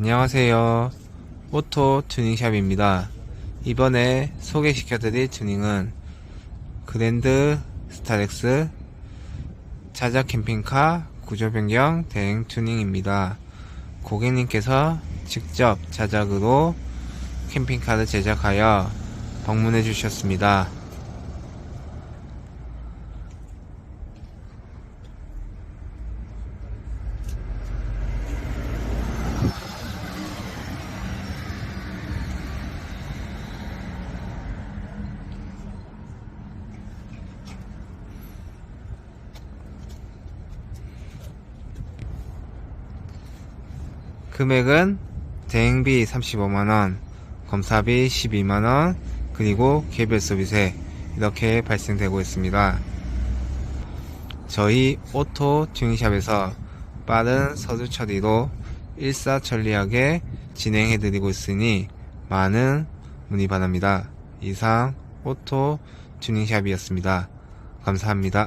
안녕하세요. 오토 튜닝샵입니다. 이번에 소개시켜드릴 튜닝은 그랜드 스타렉스 자자 캠핑카 구조 변경 대행 튜닝입니다. 고객님께서 직접 자작으로 캠핑카를 제작하여 방문해 주셨습니다. 금액은 대행비 35만원, 검사비 12만원, 그리고 개별 서비스 이렇게 발생되고 있습니다. 저희 오토 튜닝샵에서 빠른 서류 처리로 일사천리하게 진행해드리고 있으니 많은 문의 바랍니다. 이상 오토 튜닝샵이었습니다. 감사합니다.